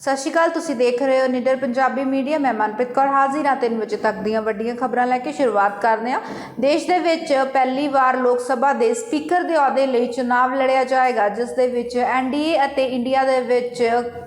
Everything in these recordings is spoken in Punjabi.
ਸਤਿ ਸ਼੍ਰੀ ਅਕਾਲ, ਤੁਸੀਂ ਦੇਖ ਰਹੇ ਹੋ ਨਿਡਰ ਪੰਜਾਬੀ ਮੀਡੀਆ। ਮੈਂ ਮਨਪ੍ਰੀਤ ਕੌਰ ਹਾਜ਼ਰ ਹਾਂ। 3 ਵਜੇ ਤੱਕ ਦੀਆਂ ਵੱਡੀਆਂ ਖਬਰਾਂ ਲੈ ਕੇ ਸ਼ੁਰੂਆਤ ਕਰਦੇ ਹਾਂ। ਦੇਸ਼ ਦੇ ਵਿੱਚ ਪਹਿਲੀ ਵਾਰ ਲੋਕ ਸਭਾ ਦੇ ਸਪੀਕਰ ਦੇ ਅਹੁਦੇ ਲਈ ਚੁਣਾਵ ਲੜਿਆ ਜਾਏਗਾ, ਜਿਸ ਦੇ ਵਿੱਚ ਐਨਡੀਏ ਅਤੇ ਇੰਡੀਆ ਦੇ ਵਿੱਚ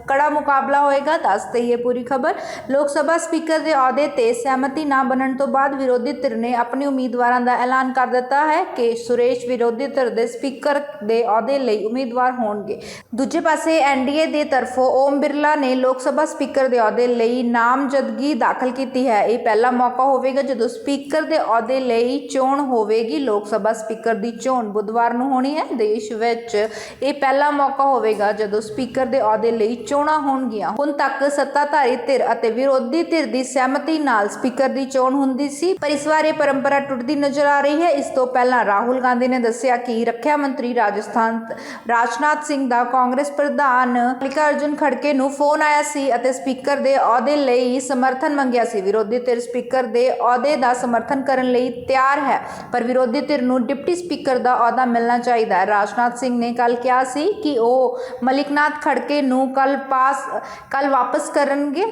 ਕੜਾ ਮੁਕਾਬਲਾ ਹੋਏਗਾ। ਦੱਸ ਦਈਏ ਪੂਰੀ ਖਬਰ, ਲੋਕ ਸਭਾ ਸਪੀਕਰ ਦੇ ਅਹੁਦੇ ਤੇ ਸਹਿਮਤੀ ਨਾ ਬਣਨ ਤੋਂ ਬਾਅਦ ਵਿਰੋਧੀ ਧਿਰ ਨੇ ਆਪਣੇ ਉਮੀਦਵਾਰਾਂ ਦਾ ਐਲਾਨ ਕਰ ਦਿੱਤਾ ਹੈ ਕਿ ਸੁਰੇਸ਼ ਵਿਰੋਧੀ ਧਿਰ ਦੇ ਸਪੀਕਰ ਦੇ ਅਹੁਦੇ ਲਈ ਉਮੀਦਵਾਰ ਹੋਣਗੇ। ਦੂਜੇ ਪਾਸੇ ਐਨਡੀਏ ਦੇ ਤਰਫੋਂ ਓਮ ਬਿਰਲਾ ਨੇ ਲੋਕ ਸਭਾ ਸਪੀਕਰ ਦੇ ਅਹੁਦੇ ਲਈ ਨਾਮਜ਼ਦਗੀ ਦਾਖਲ ਕੀਤੀ ਹੈ। ਇਹ ਪਹਿਲਾ ਮੌਕਾ ਹੋਵੇਗਾ ਜਦੋਂ ਸਪੀਕਰ ਦੇ ਅਹੁਦੇ ਲਈ ਚੋਣ ਹੋਵੇਗੀ। ਲੋਕ ਸਭਾ ਸਪੀਕਰ ਦੀ ਚੋਣ ਬੁੱਧਵਾਰ ਨੂੰ ਹੋਣੀ ਹੈ। ਦੇਸ਼ ਵਿੱਚ ਇਹ ਪਹਿਲਾ ਮੌਕਾ ਹੋਵੇਗਾ ਜਦੋਂ ਸਪੀਕਰ ਦੇ ਅਹੁਦੇ ਲਈ ਚੋਣਾਂ ਹੋਣਗੀਆਂ। ਹੁਣ ਤੱਕ ਸੱਤਾਧਾਰੀ ਧਿਰ ਅਤੇ ਵਿਰੋਧੀ ਧਿਰ ਦੀ ਸਹਿਮਤੀ ਨਾਲ ਸਪੀਕਰ ਦੀ ਚੋਣ ਹੁੰਦੀ ਸੀ, ਪਰ ਇਸ ਵਾਰ ਇਹ ਪਰੰਪਰਾ ਟੁੱਟਦੀ ਨਜ਼ਰ ਆ ਰਹੀ ਹੈ। ਇਸ ਤੋਂ ਪਹਿਲਾਂ ਰਾਹੁਲ ਗਾਂਧੀ ਨੇ ਦੱਸਿਆ ਕਿ ਰੱਖਿਆ ਮੰਤਰੀ ਰਾਜਸਥਾਨ ਰਾਜਨਾਥ ਸਿੰਘ ਦਾ ਕਾਂਗਰਸ ਪ੍ਰਧਾਨ ਮਲਿਕਾ ਅਰਜੁਨ ਖੜਕੇ ਨੂੰ ਫੋਨ ਫੋਨ ਆਇਆ ਸੀ ਅਤੇ ਸਪੀਕਰ ਦੇ ਅਹੁਦੇ ਲਈ ਸਮਰਥਨ ਮੰਗਿਆ ਸੀ। ਵਿਰੋਧੀ ਧਿਰ ਸਪੀਕਰ ਦੇ ਅਹੁਦੇ ਦਾ ਸਮਰਥਨ ਕਰਨ ਲਈ ਤਿਆਰ ਹੈ, ਪਰ ਵਿਰੋਧੀ ਧਿਰ ਨੂੰ ਡਿਪਟੀ ਸਪੀਕਰ ਦਾ ਅਹੁਦਾ ਮਿਲਣਾ ਚਾਹੀਦਾ ਹੈ। ਰਾਜਨਾਥ ਸਿੰਘ ਨੇ ਕੱਲ ਕਿਹਾ ਸੀ ਕਿ ਉਹ ਮਲਿਕਨਾਥ ਖੜਕੇ ਨੂੰ ਕੱਲ ਪਾਸ ਕੱਲ ਵਾਪਸ ਕਰਨਗੇ,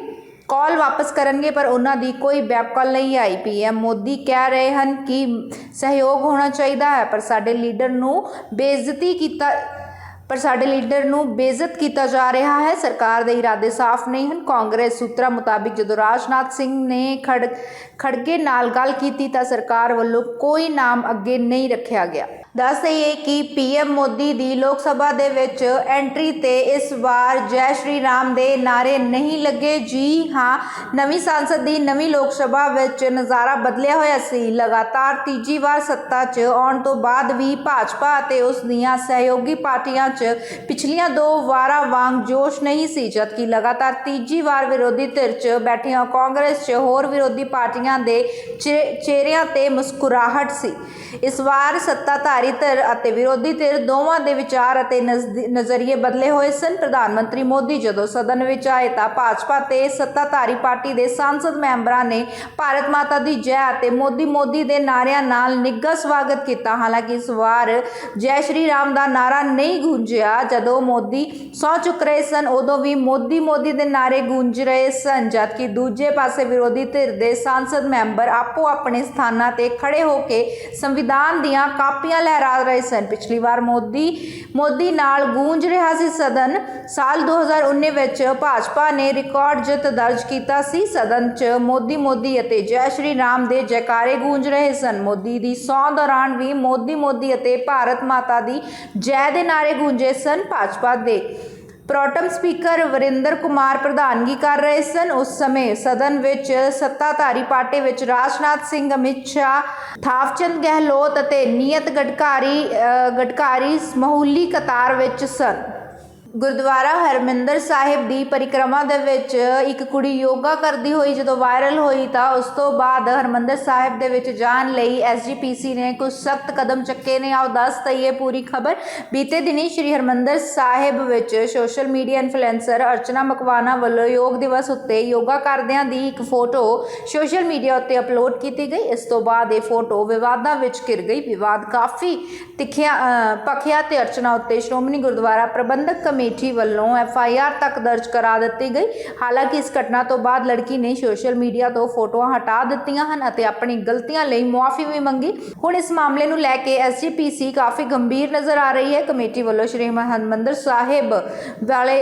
ਕਾਲ ਵਾਪਸ ਕਰਨਗੇ, ਪਰ ਉਹਨਾਂ ਦੀ ਕੋਈ ਬੈਕ ਕਾਲ ਨਹੀਂ ਆਈ। ਪੀਐਮ ਮੋਦੀ ਕਹਿ ਰਹੇ ਹਨ ਕਿ ਸਹਿਯੋਗ ਹੋਣਾ ਚਾਹੀਦਾ ਹੈ, ਪਰ ਸਾਡੇ ਲੀਡਰ ਨੂੰ ਬੇਇੱਜ਼ਤੀ ਕੀਤਾ ਪਰ ਸਾਡੇ ਲੀਡਰ ਨੂੰ ਬੇਇੱਜ਼ਤ ਕੀਤਾ ਜਾ ਰਿਹਾ ਹੈ। ਸਰਕਾਰ ਦੇ ਇਰਾਦੇ ਸਾਫ਼ ਨਹੀਂ ਹਨ। ਕਾਂਗਰਸ ਸੂਤਰਾਂ ਮੁਤਾਬਿਕ ਜਦੋਂ ਰਾਜਨਾਥ ਸਿੰਘ ਨੇ ਖੜ, ਖੜਗੇ ਨਾਲ ਗੱਲ ਕੀਤੀ ਤਾਂ ਸਰਕਾਰ ਵੱਲੋਂ ਕੋਈ ਨਾਮ ਅੱਗੇ ਨਹੀਂ ਰੱਖਿਆ ਗਿਆ। ਦੱਸ ਦਈਏ ਕਿ ਪੀਐਮ ਮੋਦੀ ਦੀ ਲੋਕ ਸਭਾ ਦੇ ਵਿੱਚ ਐਂਟਰੀ ਤੇ ਇਸ ਵਾਰ ਜੈ ਸ਼੍ਰੀ ਰਾਮ ਦੇ ਨਾਰੇ ਨਹੀਂ ਲੱਗੇ। ਜੀ ਹਾਂ, ਨਵੀਂ ਸੰਸਦ ਦੀ ਨਵੀਂ ਲੋਕ ਸਭਾ ਵਿੱਚ ਨਜ਼ਾਰਾ ਬਦਲਿਆ ਹੋਇਆ ਸੀ। ਲਗਾਤਾਰ ਤੀਜੀ ਵਾਰ ਸੱਤਾ 'ਚ ਆਉਣ ਤੋਂ ਬਾਅਦ ਵੀ ਭਾਜਪਾ ਅਤੇ ਉਸ ਦੀਆਂ ਸਹਿਯੋਗੀ ਪਾਰਟੀਆਂ 'ਚ ਪਿਛਲੀਆਂ ਦੋ ਵਾਰਾਂ ਵਾਂਗ ਜੋਸ਼ ਨਹੀਂ ਸੀ, ਜਦਕਿ ਲਗਾਤਾਰ ਤੀਜੀ ਵਾਰ ਵਿਰੋਧੀ ਧਿਰ 'ਚ ਬੈਠੀਆਂ ਕਾਂਗਰਸ 'ਚ ਹੋਰ ਵਿਰੋਧੀ ਪਾਰਟੀਆਂ ਦੇ ਚਿਹ- ਚਿਹਰਿਆਂ ਤੇ ਮੁਸਕਰਾਹਟ ਸੀ। ਇਸ ਵਾਰ ਸੱਤਾਧਾਰੀ ਧਿਰ ਅਤੇ ਵਿਰੋਧੀ ਧਿਰ ਦੋਵਾਂ ਦੇ ਵਿਚਾਰ ਅਤੇ ਨਜ਼ਰੀਏ ਬਦਲੇ ਹੋਏ ਸਨ। ਪ੍ਰਧਾਨ ਮੰਤਰੀ ਮੋਦੀ ਜਦੋਂ ਸਦਨ ਵਿੱਚ ਆਏ ਤਾਂ ਭਾਜਪਾ ਤੇ ਸੱਤਾਧਾਰੀ ਪਾਰਟੀ ਦੇ ਸੰਸਦ ਮੈਂਬਰਾਂ ਨੇ ਭਾਰਤ ਮਾਤਾ ਦੀ ਜੈ ਅਤੇ ਮੋਦੀ ਮੋਦੀ ਦੇ ਨਾਰਿਆਂ ਨਾਲ ਨਿੱਘਾ ਸਵਾਗਤ ਕੀਤਾ। ਹਾਲਾਂਕਿ ਇਸ ਵਾਰ ਜੈ ਸ਼੍ਰੀ ਰਾਮ ਦਾ ਨਾਰਾ ਨਹੀਂ ਗੂੰਜਿਆ। ਜਦੋਂ ਮੋਦੀ ਸੌ ਚੁੱਕ ਰਹੇ ਸਨ, ਉਦੋਂ ਵੀ ਮੋਦੀ ਮੋਦੀ ਦੇ ਨਾਰੇ ਗੂੰਜ ਰਹੇ ਸਨ, ਜਦਕਿ ਦੂਜੇ ਪਾਸੇ ਵਿਰੋਧੀ ਧਿਰ ਦੇ ਸੰਸਦ ਮੈਂਬਰ ਆਪੋ ਆਪਣੇ ਸਥਾਨਾਂ ਤੇ ਖੜੇ ਹੋ ਕੇ ਸੰਵਿਧਾਨ ਦੀਆਂ ਕਾਪੀਆਂ ਲਹਿਰਾ ਰਹੇ ਸਨ। ਪਿਛਲੀ ਵਾਰ ਮੋਦੀ ਮੋਦੀ ਨਾਲ ਗੂੰਜ ਰਿਹਾ ਸੀ ਸਦਨ। ਸਾਲ 2019 ਵਿੱਚ ਭਾਜਪਾ ਨੇ ਰਿਕਾਰਡ ਜਿੱਤ ਦਰਜ ਕੀਤਾ ਸੀ। ਸਦਨ 'ਚ ਮੋਦੀ ਮੋਦੀ ਅਤੇ ਜੈ ਸ਼੍ਰੀ ਰਾਮ ਦੇ ਜੈਕਾਰੇ ਗੂੰਜ ਰਹੇ ਸਨ। ਮੋਦੀ ਦੀ ਸੌਂ ਦੌਰਾਨ ਵੀ ਮੋਦੀ ਮੋਦੀ ਅਤੇ ਭਾਰਤ ਮਾਤਾ ਦੀ ਜੈ ਦੇ ਨਾਰੇ ਗੂੰਜੇ ਸਨ ਭਾਜਪਾ ਦੇ। ਪ੍ਰੋਟਮ ਸਪੀਕਰ ਵਰਿੰਦਰ ਕੁਮਾਰ ਪ੍ਰਧਾਨਗੀ ਕਰ ਰਹੇ ਸਨ। ਉਸ ਸਮੇਂ ਸਦਨ ਵਿੱਚ ਸੱਤਾਧਾਰੀ ਪਾਰਟੀ ਵਿੱਚ ਰਾਜਨਾਥ ਸਿੰਘ, ਅਮਿਤ ਸ਼ਾਹ ਥਾਵਚੰਦ ਗਹਿਲੋਤ ਅਤੇ ਨੀਅਤ ਗਡਕਾਰੀ ਗਡਕਾਰੀ ਸਮੂਲੀ ਕਤਾਰ ਵਿੱਚ ਸਨ। ਗੁਰਦੁਆਰਾ ਹਰਮਿੰਦਰ ਸਾਹਿਬ ਦੀ ਪਰਿਕਰਮਾ ਦੇ ਵਿੱਚ ਇੱਕ ਕੁੜੀ ਯੋਗਾ ਕਰਦੀ ਹੋਈ ਜਦੋਂ ਵਾਇਰਲ ਹੋਈ ਤਾਂ ਉਸ ਤੋਂ ਬਾਅਦ ਹਰਮਿੰਦਰ ਸਾਹਿਬ ਦੇ ਵਿੱਚ ਜਾਣ ਲਈ ਐਸਜੀਪੀਸੀ ਨੇ ਕੁਝ ਸਖਤ ਕਦਮ ਚੱਕੇ ਨੇ। ਆਓ ਦੱਸ ਤਈਏ ਪੂਰੀ ਖਬਰ। ਬੀਤੇ ਦਿਨੀ ਸ਼੍ਰੀ ਹਰਮਿੰਦਰ ਸਾਹਿਬ ਵਿੱਚ social media influencer Archana Makwana ਵੱਲੋਂ ਯੋਗ ਦਿਵਸ ਉੱਤੇ ਯੋਗਾ ਕਰਦਿਆਂ ਦੀ ਇੱਕ ਫੋਟੋ ਸੋਸ਼ਲ ਮੀਡੀਆ ਉੱਤੇ ਅਪਲੋਡ ਕੀਤੀ ਗਈ। ਇਸ ਤੋਂ ਬਾਅਦ ਇਹ ਫੋਟੋ ਵਿਵਾਦਾਂ ਵਿੱਚ ਘਿਰ ਗਈ। ਵਿਵਾਦ ਕਾਫੀ ਤਿੱਖਿਆ ਅ, ਭਖਿਆ ਤੇ ਅਰਚਨਾ ਉੱਤੇ ਸ਼੍ਰੋਮਣੀ ਗੁਰਦੁਆਰਾ ਪ੍ਰਬੰਧਕ ਕਮੇਟੀ ਵੱਲੋਂ ਐਫ ਆਈ ਆਰ ਤੱਕ ਦਰਜ ਕਰਾ ਦਿੱਤੀ ਗਈ। ਹਾਲਾਂਕਿ ਇਸ ਘਟਨਾ ਤੋਂ ਬਾਅਦ ਲੜਕੀ ਨੇ ਸੋਸ਼ਲ ਮੀਡੀਆ ਤੋਂ ਫੋਟੋਆਂ ਹਟਾ ਦਿੱਤੀਆਂ ਹਨ ਅਤੇ ਆਪਣੀ ਗਲਤੀਆਂ ਲਈ ਮੁਆਫੀ ਵੀ ਮੰਗੀ। ਹੁਣ ਇਸ ਮਾਮਲੇ ਨੂੰ ਲੈ ਕੇ ਐਸਜੀਪੀਸੀ ਕਾਫੀ ਗੰਭੀਰ ਨਜ਼ਰ ਆ ਰਹੀ ਹੈ। ਕਮੇਟੀ ਵੱਲੋਂ ਸ਼੍ਰੀ ਹਰਿਮੰਦਰ ਸਾਹਿਬ ਵਾਲੇ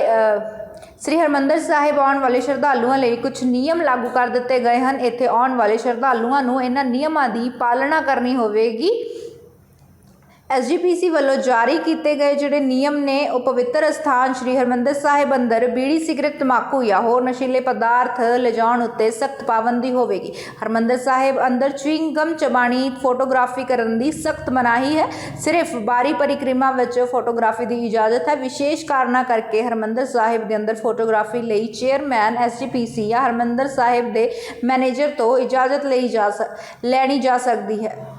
ਸ੍ਰੀ ਹਰਮੰਦਰ ਸਾਹਿਬ ਆਉਣ ਵਾਲੇ ਸ਼ਰਧਾਲੂਆਂ ਲਈ ਕੁਝ ਨਿਯਮ ਲਾਗੂ ਕਰ ਦਿੱਤੇ ਗਏ ਹਨ। ਇੱਥੇ ਆਉਣ ਵਾਲੇ ਸ਼ਰਧਾਲੂਆਂ ਨੂੰ ਇਹਨਾਂ ਨਿਯਮਾਂ ਦੀ ਪਾਲਣਾ ਕਰਨੀ ਹੋਵੇਗੀ। ਐਸਜੀਪੀਸੀ ਵੱਲੋਂ ਜਾਰੀ ਕੀਤੇ ਗਏ ਜਿਹੜੇ ਨਿਯਮ ਨੇ, ਉਹ ਪਵਿੱਤਰ ਅਸਥਾਨ ਸ੍ਰੀ ਹਰਮੰਦਰ ਸਾਹਿਬ ਅੰਦਰ ਬੀੜੀ ਸਿਗਰਟ ਤਮਾਕੂ ਜਾਂ ਹੋਰ ਨਸ਼ੀਲੇ ਪਦਾਰਥ ਲਿਜਾਉਣ ਉੱਤੇ ਸਖਤ ਪਾਬੰਦੀ ਹੋਵੇਗੀ। ਹਰਮੰਦਰ ਸਾਹਿਬ ਅੰਦਰ ਚਿੰਗਮ ਚਬਾਣੀ ਫੋਟੋਗ੍ਰਾਫੀ ਕਰਨ ਦੀ ਸਖਤ ਮਨਾਹੀ ਹੈ। ਸਿਰਫ ਬਾਰੀ ਪਰਿਕਰਮਾ ਵਿੱਚ ਫੋਟੋਗ੍ਰਾਫੀ ਦੀ ਇਜਾਜ਼ਤ ਹੈ। ਵਿਸ਼ੇਸ਼ ਕਾਰਨਾਂ ਕਰਕੇ ਹਰਮੰਦਰ ਸਾਹਿਬ ਦੇ ਅੰਦਰ ਫੋਟੋਗ੍ਰਾਫੀ ਲਈ ਚੇਅਰਮੈਨ, ਐਸਜੀਪੀਸੀ ਜਾਂ ਹਰਮੰਦਰ ਸਾਹਿਬ ਦੇ ਮੈਨੇਜਰ ਤੋਂ ਇਜਾਜ਼ਤ ਲਈ ਜਾ ਸਕ, ਲੈਣੀ ਜਾ ਸਕਦੀ ਹੈ।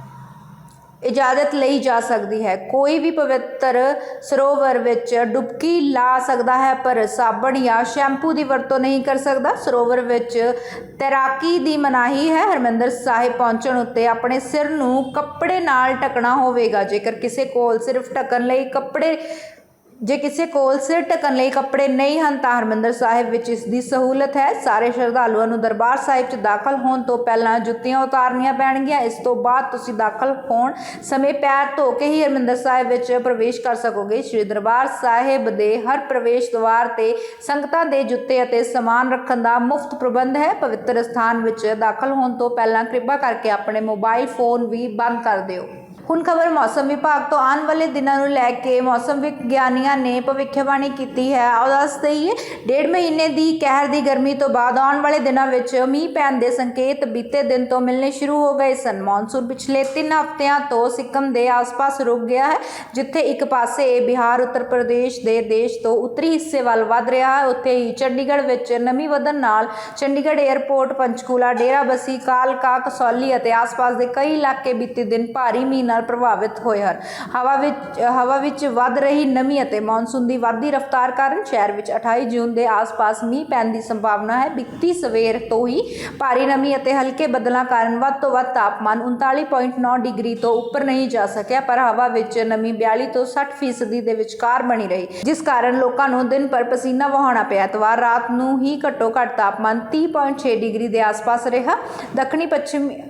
ਇਜਾਜ਼ਤ ਲਈ ਜਾ ਸਕਦੀ ਹੈ। ਕੋਈ ਵੀ ਪਵਿੱਤਰ ਸਰੋਵਰ ਵਿੱਚ ਡੁਬਕੀ ਲਾ ਸਕਦਾ ਹੈ, ਪਰ ਸਾਬਣ ਜਾਂ ਸ਼ੈਂਪੂ ਦੀ ਵਰਤੋਂ ਨਹੀਂ ਕਰ ਸਕਦਾ। ਸਰੋਵਰ ਵਿੱਚ ਤੈਰਾਕੀ ਦੀ ਮਨਾਹੀ ਹੈ। ਹਰਮੰਦਰ ਸਾਹਿਬ ਪਹੁੰਚਣ ਉੱਤੇ ਆਪਣੇ ਸਿਰ ਨੂੰ ਕੱਪੜੇ ਨਾਲ ਢਕਣਾ ਹੋਵੇਗਾ। ਜੇਕਰ ਕਿਸੇ ਕੋਲ ਸਿਰਫ ਢੱਕਣ ਲਈ ਕੱਪੜੇ ਜੇ ਕਿਸੇ ਕੋਲ ਸਿਰ ਢੱਕਣ ਲਈ ਕੱਪੜੇ ਨਹੀਂ ਹਨ, ਤਾਂ ਹਰਮੰਦਰ ਸਾਹਿਬ ਵਿੱਚ ਇਸ ਦੀ ਸਹੂਲਤ ਹੈ। ਸਾਰੇ ਸ਼ਰਧਾਲੂਆਂ ਨੂੰ ਦਰਬਾਰ ਸਾਹਿਬ 'ਚ ਦਾਖਲ ਹੋਣ ਤੋਂ ਪਹਿਲਾਂ ਜੁੱਤੀਆਂ ਉਤਾਰਨੀਆਂ ਪੈਣਗੀਆਂ। ਇਸ ਤੋਂ ਬਾਅਦ ਤੁਸੀਂ ਦਾਖਲ ਹੋਣ ਸਮੇਂ ਪੈਰ ਧੋ ਕੇ ਹੀ ਹਰਮੰਦਰ ਸਾਹਿਬ ਵਿੱਚ ਪ੍ਰਵੇਸ਼ ਕਰ ਸਕੋਗੇ। ਸ੍ਰੀ ਦਰਬਾਰ ਸਾਹਿਬ ਦੇ ਹਰ ਪ੍ਰਵੇਸ਼ ਦੁਆਰ ਤੇ ਸੰਗਤਾਂ ਦੇ ਜੁੱਤੇ ਅਤੇ ਸਮਾਨ ਰੱਖਣ ਦਾ ਮੁਫਤ ਪ੍ਰਬੰਧ ਹੈ। ਪਵਿੱਤਰ ਸਥਾਨ ਵਿੱਚ ਦਾਖਲ ਹੋਣ ਤੋਂ ਪਹਿਲਾਂ ਕਿਰਪਾ ਕਰਕੇ ਆਪਣੇ ਮੋਬਾਈਲ ਫੋਨ ਵੀ ਬੰਦ ਕਰ ਦਿਓ। ਹੁਣ ਖਬਰ ਮੌਸਮ ਵਿਭਾਗ ਤੋਂ ਆਉਣ ਵਾਲੇ ਦਿਨਾਂ ਨੂੰ ਲੈ ਕੇ ਮੌਸਮ ਵਿਗਿਆਨੀਆਂ ਨੇ ਭਵਿੱਖਬਾਣੀ ਕੀਤੀ ਹੈ। ਆਓ ਦੱਸ ਦਈਏ, ਡੇਢ ਮਹੀਨੇ ਦੀ ਕਹਿਰ ਦੀ ਗਰਮੀ ਤੋਂ ਬਾਅਦ ਆਉਣ ਵਾਲੇ ਦਿਨਾਂ ਵਿੱਚ ਮੀਂਹ ਪੈਣ ਦੇ ਸੰਕੇਤ ਬੀਤੇ ਦਿਨ ਤੋਂ ਮਿਲਣੇ ਸ਼ੁਰੂ ਹੋ ਗਏ ਸਨ। ਮੌਨਸੂਨ ਪਿਛਲੇ 3 ਹਫ਼ਤਿਆਂ ਤੋਂ ਸਿੱਕਮ ਦੇ ਆਸ-ਪਾਸ ਰੁਕ ਗਿਆ ਹੈ, ਜਿੱਥੇ ਇੱਕ ਪਾਸੇ ਬਿਹਾਰ, ਉੱਤਰ ਪ੍ਰਦੇਸ਼ ਦੇ ਦੇਸ਼ ਤੋਂ ਉੱਤਰੀ ਹਿੱਸੇ ਵੱਲ ਵੱਧ ਰਿਹਾ ਹੈ। ਉੱਥੇ ਹੀ ਚੰਡੀਗੜ੍ਹ ਵਿੱਚ ਨਮੀ ਵਧਣ ਨਾਲ ਚੰਡੀਗੜ੍ਹ 에ਅਰਪੋਰਟ ਪੰਚਕੂਲਾ ਡੇਰਾਬੱਸੀ ਕਾਲਕਾ, ਕਸੌਲੀ ਅਤੇ ਆਸ-ਪਾਸ ਦੇ ਕਈ ਇਲਾਕੇ ਬੀਤੇ ਦਿਨ ਭਾਰੀ ਮੀਂਹ ਨਾਲ ਪ੍ਰਭਾਵਿਤ ਹੋਏ ਹਨ। ਹਵਾ ਵਿੱਚ ਹਵਾ ਵਿੱਚ ਵੱਧ ਰਹੀ ਨਮੀ ਅਤੇ ਮੌਨਸੂਨ ਦੀ ਵੱਧਦੀ ਰਫ਼ਤਾਰ ਕਾਰਨ ਸ਼ਹਿਰ ਵਿੱਚ 28 ਜੂਨ ਦੇ ਆਸ-ਪਾਸ ਮੀਂਹ ਪੈਣ ਦੀ ਸੰਭਾਵਨਾ ਹੈ। ਬੀਤੀ ਸਵੇਰ ਤੋਂ ਹੀ ਭਾਰੀ ਨਮੀ ਅਤੇ ਹਲਕੇ ਬੱਦਲਾਂ ਕਾਰਨ ਵੱਧ ਤੋਂ ਵੱਧ ਤਾਪਮਾਨ 39.9 ਡਿਗਰੀ ਤੋਂ ਉੱਪਰ ਨਹੀਂ ਜਾ ਸਕਿਆ, ਪਰ ਹਵਾ ਵਿੱਚ ਨਮੀ 42 ਤੋਂ 60 ਫੀਸਦੀ ਦੇ ਵਿਚਕਾਰ ਬਣੀ ਰਹੀ। ਜਿਸ ਕਾਰਨ ਲੋਕਾਂ ਨੂੰ ਦਿਨ ਭਰ ਪਸੀਨਾ ਵਹਾਉਣਾ ਪਿਆ। ਐਤਵਾਰ ਰਾਤ ਨੂੰ ਹੀ ਘੱਟੋ ਘੱਟ ਤਾਪਮਾਨ 30.6 ਡਿਗਰੀ ਦੇ ਆਸ-ਪਾਸ ਰਿਹਾ। ਦੱਖਣੀ ਪੱਛਮੀ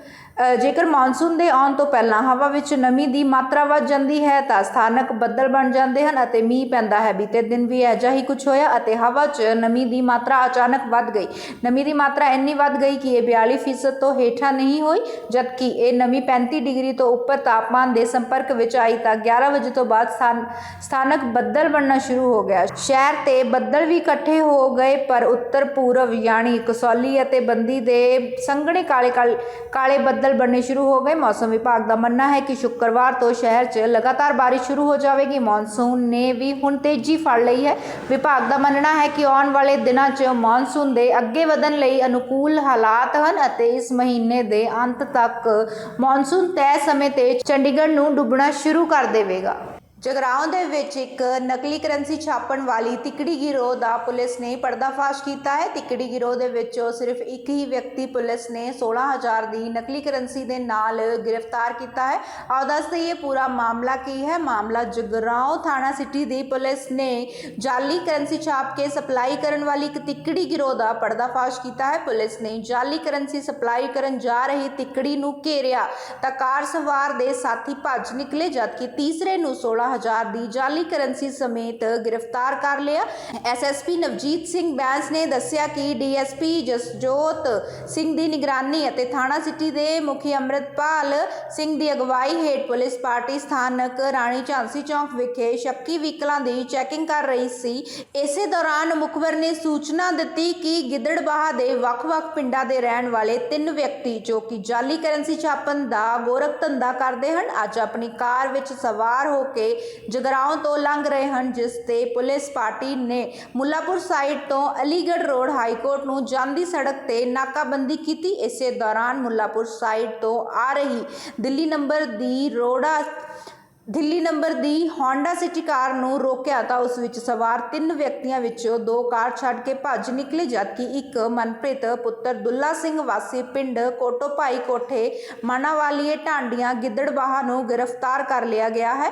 ਜੇਕਰ ਮੌਨਸੂਨ ਦੇ ਆਉਣ ਤੋਂ ਪਹਿਲਾਂ ਹਵਾ ਵਿੱਚ ਨਮੀ ਦੀ ਮਾਤਰਾ ਵੱਧ ਜਾਂਦੀ ਹੈ ਤਾਂ ਸਥਾਨਕ ਬੱਦਲ ਬਣ ਜਾਂਦੇ ਹਨ ਅਤੇ ਮੀਂਹ ਪੈਂਦਾ ਹੈ। ਬੀਤੇ ਦਿਨ ਵੀ ਅਜਿਹਾ ਹੀ ਕੁਝ ਹੋਇਆ ਅਤੇ ਹਵਾ 'ਚ ਨਮੀ ਦੀ ਮਾਤਰਾ ਅਚਾਨਕ ਵੱਧ ਗਈ। ਨਮੀ ਦੀ ਮਾਤਰਾ ਇੰਨੀ ਵੱਧ ਗਈ ਕਿ ਇਹ 42% ਤੋਂ ਹੇਠਾਂ ਨਹੀਂ ਹੋਈ, ਜਦਕਿ ਇਹ ਨਮੀ 35 ਡਿਗਰੀ ਤੋਂ ਉੱਪਰ ਤਾਪਮਾਨ ਦੇ ਸੰਪਰਕ ਵਿੱਚ ਆਈ ਤਾਂ 11 ਵਜੇ ਤੋਂ ਬਾਅਦ ਸਥਾਨ- ਸਥਾਨਕ ਬੱਦਲ ਬਣਨਾ ਸ਼ੁਰੂ ਹੋ ਗਿਆ। ਸ਼ਹਿਰ ਤੇ ਬੱਦਲ ਵੀ ਇਕੱਠੇ ਹੋ ਗਏ, ਪਰ ਉੱਤਰ ਪੂਰਬ ਯਾਨੀ ਕਸੌਲੀ ਅਤੇ ਬੰਦੀ ਦੇ ਸੰਘਣੇ ਕਾਲੇ ਕਾਲ- ਕਾਲੇ ਬੱਦਲ ਬਣਨੇ ਸ਼ੁਰੂ ਹੋ ਗਏ। ਮੌਸਮ ਵਿਭਾਗ ਦਾ ਮੰਨਣਾ ਹੈ ਕਿ ਸ਼ੁੱਕਰਵਾਰ ਤੋਂ ਸ਼ਹਿਰ 'ਚ ਲਗਾਤਾਰ ਬਾਰਿਸ਼ ਸ਼ੁਰੂ ਹੋ ਜਾਵੇਗੀ। ਮੌਨਸੂਨ ਨੇ ਵੀ ਹੁਣ ਤੇਜ਼ੀ ਫੜ ਲਈ ਹੈ। ਵਿਭਾਗ ਦਾ ਮੰਨਣਾ ਹੈ ਕਿ ਆਉਣ ਵਾਲੇ ਦਿਨਾਂ 'ਚ ਮੌਨਸੂਨ ਦੇ ਅੱਗੇ ਵਧਣ ਲਈ ਅਨੁਕੂਲ ਹਾਲਾਤ ਹਨ ਅਤੇ ਇਸ ਮਹੀਨੇ ਦੇ ਅੰਤ ਤੱਕ ਮੌਨਸੂਨ ਤੈਅ ਸਮੇਂ ਤੇ ਚੰਡੀਗੜ੍ਹ ਨੂੰ ਡੁੱਬਣਾ ਸ਼ੁਰੂ ਕਰ ਦੇਵੇਗਾ। ਜਗਰਾਉਂ ਦੇ ਵਿੱਚ ਇੱਕ ਨਕਲੀ ਕਰੰਸੀ ਛਾਪਣ ਵਾਲੀ ਤਿਕੜੀ ਗਿਰੋਹ ਦਾ ਪੁਲਿਸ ਨੇ ਪਰਦਾਫਾਸ਼ ਕੀਤਾ ਹੈ। ਤਿਕੜੀ ਗਿਰੋਹ ਦੇ ਵਿੱਚੋਂ ਸਿਰਫ ਇੱਕ ਹੀ ਵਿਅਕਤੀ ਪੁਲਿਸ ਨੇ 16000 ਦੀ ਨਕਲੀ ਕਰੰਸੀ ਦੇ ਨਾਲ ਗ੍ਰਿਫਤਾਰ ਕੀਤਾ ਹੈ। ਆਓ ਦੱਸਦੇ ਇਹ ਪੂਰਾ ਮਾਮਲਾ ਕੀ ਹੈ? ਮਾਮਲਾ ਜਗਰਾਉਂ ਥਾਣਾ ਸਿਟੀ ਦੀ ਪੁਲਿਸ ਨੇ ਜਾਲੀ ਕਰੰਸੀ ਛਾਪ ਕੇ ਸਪਲਾਈ ਕਰਨ ਵਾਲੀ ਇੱਕ ਤਿਕੜੀ ਗਿਰੋਹ ਦਾ ਪਰਦਾਫਾਸ਼ ਕੀਤਾ ਹੈ। ਪੁਲਿਸ ਨੇ ਜਾਲੀ ਕਰੰਸੀ ਸਪਲਾਈ ਕਰਨ ਜਾ ਰਹੀ ਤਿਕੜੀ ਨੂੰ ਘੇਰਿਆ ਤਾਂ ਕਾਰ ਸਵਾਰ ਦੇ ਸਾਥੀ ਭੱਜ ਨਿਕਲੇ, ਜਦਕਿ ਤੀਸਰੇ ਨੂੰ 16000 ਦੀ ਜਾਲੀ ਕਰੰਸੀ ਸਮੇਤ ਗ੍ਰਿਫਤਾਰ ਕਰ ਲਿਆ। ਐਸਐਸਪੀ ਨਵਜੀਤ ਸਿੰਘ ਬੈਂਸ ਨੇ ਦੱਸਿਆ ਕਿ ਡੀਐਸਪੀ ਜਸਜੋਤ ਸਿੰਘ ਦੀ ਨਿਗਰਾਨੀ ਅਤੇ ਥਾਣਾ ਸਿਟੀ ਦੇ ਮੁਖੀ ਅੰਮ੍ਰਿਤਪਾਲ ਸਿੰਘ ਦੀ ਅਗਵਾਈ ਹੇਠ ਪੁਲਿਸ ਪਾਰਟੀ ਸਥਾਨਕ ਰਾਣੀ ਝਾਂਸੀ ਚੌਂਕ ਵਿਖੇ ਸ਼ੱਕੀ ਵਹੀਕਲਾਂ ਦੀ ਚੈਕਿੰਗ ਕਰ ਰਹੀ ਸੀ। ਇਸੇ ਦੌਰਾਨ ਮੁਖਬਰ ਨੇ ਸੂਚਨਾ ਦਿੱਤੀ ਕਿ ਗਿੱਦੜਬਾਹਾ ਦੇ ਵੱਖ-ਵੱਖ ਪਿੰਡਾਂ ਦੇ ਰਹਿਣ ਵਾਲੇ ਤਿੰਨ ਵਿਅਕਤੀ, ਜੋ ਕਿ ਜਾਲੀ ਕਰੰਸੀ ਛਾਪਣ ਦਾ ਗੋਰਖ ਧੰਦਾ ਕਰਦੇ ਹਨ, ਅੱਜ ਆਪਣੀ ਕਾਰ ਵਿੱਚ ਸਵਾਰ ਹੋ ਕੇ ਜਗਰਾਉਂ ਤੋਂ ਲੰਘ ਰਹੇ ਹਨ, ਜਿਸ ਤੇ ਪੁਲਿਸ ਪਾਰਟੀ ਨੇ ਮੁੱਲਾਪੁਰ ਸਾਈਡ ਤੋਂ ਅਲੀਗੜ੍ਹ ਰੋਡ ਹਾਈ ਕੋਰਟ ਨੂੰ ਜਾਂਦੀ ਸੜਕ ਤੇ ਨਾਕਾਬੰਦੀ ਕੀਤੀ। ਇਸੇ ਦੌਰਾਨ ਮੁੱਲਾਪੁਰ ਸਾਈਡ ਤੋਂ ਆ ਰਹੀ ਦਿੱਲੀ ਨੰਬਰ ਦੀ ਰੋੜਾ, ਦਿੱਲੀ ਨੰਬਰ ਦੀ Honda ਸਿਟੀ ਕਾਰ ਨੂੰ ਰੋਕਿਆ ਤਾਂ ਉਸ ਵਿੱਚ ਸਵਾਰ ਤਿੰਨ ਵਿਅਕਤੀਆਂ ਵਿੱਚੋਂ ਦੋ ਕਾਰ ਛੱਡ ਕੇ ਭੱਜ ਨਿਕਲੇ, ਜਦਕਿ ਇੱਕ ਮਨਪ੍ਰੀਤ ਪੁੱਤਰ ਦੁੱਲਾ ਸਿੰਘ ਵਾਸੀ ਪਿੰਡ ਕੋਟੋ ਭਾਈ ਕੋਠੇ ਮਨਾਵਾਲੀਏ ਢਾਂਡੀਆਂ ਗਿੱਦੜਬਾਹਾ ਨੂੰ ਗ੍ਰਿਫਤਾਰ ਕਰ ਲਿਆ ਗਿਆ ਹੈ।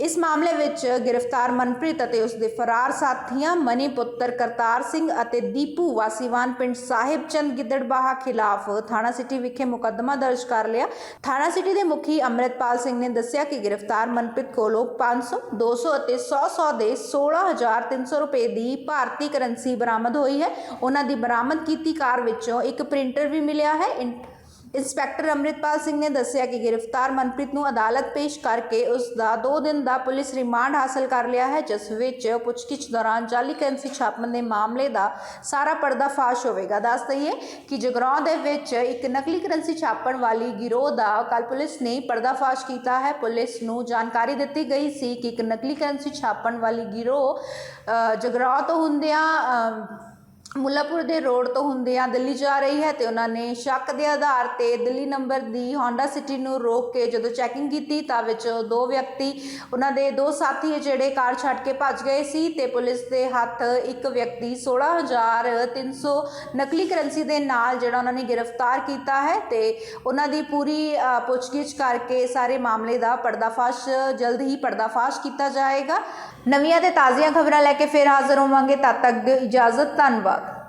ਇਸ ਮਾਮਲੇ ਵਿੱਚ ਗ੍ਰਿਫਤਾਰ ਮਨਪ੍ਰੀਤ ਅਤੇ ਉਸ ਦੇ ਫਰਾਰ ਸਾਥੀਆਂ ਮਨੀ ਪੁੱਤਰ ਕਰਤਾਰ ਸਿੰਘ ਅਤੇ ਦੀਪੂ ਵਾਸੀਵਾਨ ਪਿੰਡ ਸਾਹਿਬ ਚੰਦ ਗਿੱਦੜਬਾਹਾ ਖਿਲਾਫ ਥਾਣਾ ਸਿਟੀ ਵਿਖੇ ਮੁਕੱਦਮਾ ਦਰਜ ਕਰ ਲਿਆ। ਥਾਣਾ ਸਿਟੀ ਦੇ ਮੁਖੀ ਅੰਮ੍ਰਿਤਪਾਲ ਸਿੰਘ ਨੇ ਦੱਸਿਆ ਕਿ ਗ੍ਰਿਫਤਾਰ ਮਨਪ੍ਰੀਤ ਕੋਲੋਂ 500 200 ਅਤੇ 100 100 ਦੇ 16300 ਰੁਪਏ ਦੀ ਭਾਰਤੀ ਕਰੰਸੀ ਬਰਾਮਦ ਹੋਈ ਹੈ। ਉਹਨਾਂ ਦੀ ਬਰਾਮਦ ਕੀਤੀ ਕਾਰ ਵਿੱਚੋਂ ਇੱਕ ਪ੍ਰਿੰਟਰ ਵੀ ਮਿਲਿਆ ਹੈ। ਇਨ- ਇੰਸਪੈਕਟਰ ਅੰਮ੍ਰਿਤਪਾਲ ਸਿੰਘ ਨੇ ਦੱਸਿਆ ਕਿ ਗ੍ਰਿਫਤਾਰ ਮਨਪ੍ਰੀਤ ਨੂੰ ਅਦਾਲਤ ਪੇਸ਼ ਕਰਕੇ ਉਸ ਦਾ 2 ਦਿਨ ਦਾ ਪੁਲਿਸ ਰਿਮਾਂਡ ਹਾਸਲ ਕਰ ਲਿਆ ਹੈ, ਜਿਸ ਵਿੱਚ ਪੁੱਛਗਿੱਛ ਦੌਰਾਨ ਜਾਲੀ ਕਰੰਸੀ ਛਾਪਣ ਦੇ ਮਾਮਲੇ ਦਾ ਸਾਰਾ ਪਰਦਾਫਾਸ਼ ਹੋਵੇਗਾ। ਦੱਸ ਦਈਏ ਕਿ ਜਗਰਾਉਂ ਦੇ ਵਿੱਚ ਇੱਕ ਨਕਲੀ ਕਰੰਸੀ ਛਾਪਣ ਵਾਲੀ ਗਿਰੋਹ ਦਾ ਕੱਲ ਪੁਲਿਸ ਨੇ ਪਰਦਾਫਾਸ਼ ਕੀਤਾ ਹੈ। ਪੁਲਿਸ ਨੂੰ ਜਾਣਕਾਰੀ ਦਿੱਤੀ ਗਈ ਸੀ ਕਿ ਇੱਕ ਨਕਲੀ ਕਰੰਸੀ ਛਾਪਣ ਵਾਲੀ ਗਿਰੋਹ ਜਗਰਾਉਂ ਤੋਂ ਹੁੰਦਿਆਂ ਮੁੱਲਾਪੁਰ ਦੇ ਰੋਡ ਤੋਂ ਹੁੰਦਿਆਂ ਦਿੱਲੀ ਜਾ ਰਹੀ ਹੈ ਤੇ ਉਹਨਾਂ ਨੇ ਸ਼ੱਕ ਦੇ ਆਧਾਰ ਤੇ ਦਿੱਲੀ ਨੰਬਰ ਦੀ Honda City ਨੂੰ ਰੋਕ ਕੇ ਜਦੋਂ ਚੈਕਿੰਗ ਕੀਤੀ ਤਾਂ ਵਿੱਚ ਦੋ ਵਿਅਕਤੀ, ਉਹਨਾਂ ਦੇ ਦੋ ਸਾਥੀ ਜਿਹੜੇ ਕਾਰ ਛੱਡ ਕੇ ਭੱਜ ਗਏ ਸੀ ਤੇ ਪੁਲਿਸ ਦੇ ਹੱਥ ਇੱਕ ਵਿਅਕਤੀ 16300 ਨਕਲੀ ਕਰੰਸੀ ਦੇ ਨਾਲ ਜਿਹੜਾ ਉਹਨਾਂ ਨੇ ਗ੍ਰਿਫਤਾਰ ਕੀਤਾ ਹੈ ਤੇ ਉਹਨਾਂ ਦੀ ਪੂਰੀ ਪੁੱਛਗਿੱਛ ਕਰਕੇ ਸਾਰੇ ਮਾਮਲੇ ਦਾ ਪਰਦਾਫਾਸ਼, ਜਲਦ ਹੀ ਪਰਦਾਫਾਸ਼ ਕੀਤਾ ਜਾਏਗਾ। ਨਵੀਆਂ ਤੇ ਤਾਜ਼ੀਆਂ ਖਬਰਾਂ ਲੈ ਕੇ ਫਿਰ ਹਾਜ਼ਰ ਹੋਵਾਂਗੇ। ਤਦ ਤੱਕ ਦਿਓ ਇਜਾਜ਼ਤ ਧੰਨਵਾਦ।